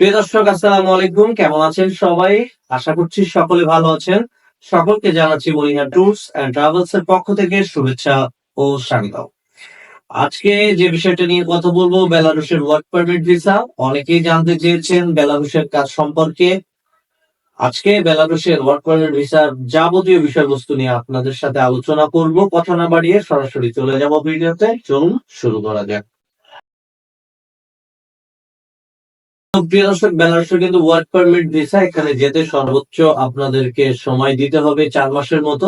প্রিয় দর্শক, আসসালামু আলাইকুম। কেমন আছেন সবাই? আশা করছি সকলে ভালো আছেন। সকলকে জানাচ্ছি মরিহা ট্যুরস এন্ড ট্রাভেলস এর পক্ষ থেকে শুভেচ্ছা ও স্বাগত আজকে যে বিষয়টা নিয়ে কথা বলব, বেলারুশের ওয়ার্ক পারমিট ভিসা অনেকেই জানতে চেয়েছেন বেলারুশের কাজ সম্পর্কে। আজকে বেলারুশের ওয়ার্ক পারমিট ভিসার যাবতীয় বিষয়বস্তু নিয়ে আপনাদের সাথে আলোচনা করব। কথা না বাড়িয়ে সরাসরি চলে যাব ভিডিওতে। চলুন শুরু করা যাক। প্রিয় দর্শক বেলারুসে কিন্তু ওয়ার্ক পারমিট ভিসা এখানে যেতে সর্বোচ্চ আপনাদেরকে সময় দিতে হবে চার মাসের মতো।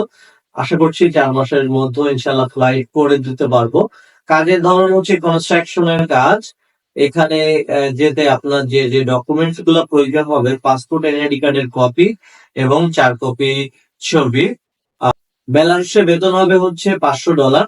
আশা করছি চার মাসের মধ্যে ইনশাল্লাহ ফ্লাইট করে দিতে পারব। কাজের ধরন হচ্ছে কনস্ট্রাকশনের কাজ। এখানে যেতে আপনার যে যে ডকুমেন্টসগুলো প্রয়োজন হবে পাসপোর্ট এনআইডি কার্ডের কপি এবং চার কপি ছবি। আহ, বেলারুসে বেতন হবে হচ্ছে পাঁচশো ডলার।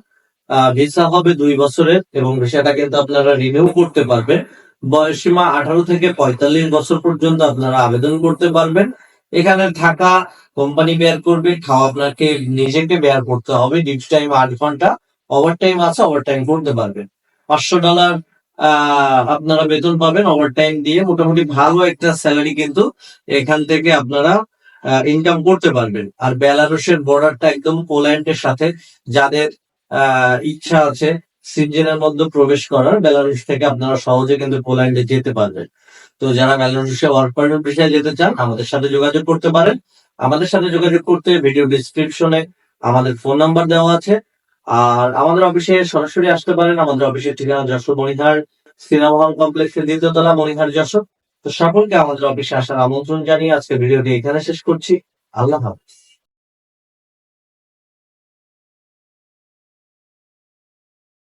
ভিসা হবে দুই বছরের এবং ভিসাটা কিন্তু আপনারা রিনিউ করতে পারবেন। বয়সীমা আঠারো থেকে পঁয়তাল্লিশ বছর পর্যন্ত আপনারা আবেদন করতে পারবেন। এখানে থাকা কোম্পানি বেয়ার করবে, খাওয়া আপনাকে নিজেকে বেয়ার করতে হবে। ডিউটি টাইম আট ঘণ্টা ওভার টাইম আছে ওভার টাইম করতে পারবেন। পাঁচশো ডলার আপনারা বেতন পাবেন ওভার টাইম দিয়ে। মোটামুটি ভালো একটা স্যালারি কিন্তু এখান থেকে আপনারা ইনকাম করতে পারবেন। আর বেলারুশের বর্ডারটা একদম পোল্যান্ডের সাথে যাদের ইচ্ছা আছে সিজনের মধ্যে প্রবেশ করার, বেলারুশ থেকে আপনারা সহজে কিন্তু পোল্যান্ডে যেতে পারবেন। তো যারা বেলারুশে ওয়ার্ক পারমিট বিষয়ে যেতে চান, আমাদের সাথে যোগাযোগ করতে পারেন। আমাদের সাথে যোগাযোগ করতে ভিডিও ডিসক্রিপশনে আমাদের ফোন নাম্বার দেওয়া আছে। আর আমাদের অফিসে সরাসরি আসতে পারেন। আমাদের অফিসের ঠিকানা যশোর মণিহার, সিনেমা হল কমপ্লেক্সের দ্বিতীয়তলা মণিহার, যশোর। তো সকলকে আমাদের অফিসে আসার আমন্ত্রণ জানিয়ে আজকে ভিডিওটি এখানে শেষ করছি। আল্লাহ হাফিজ।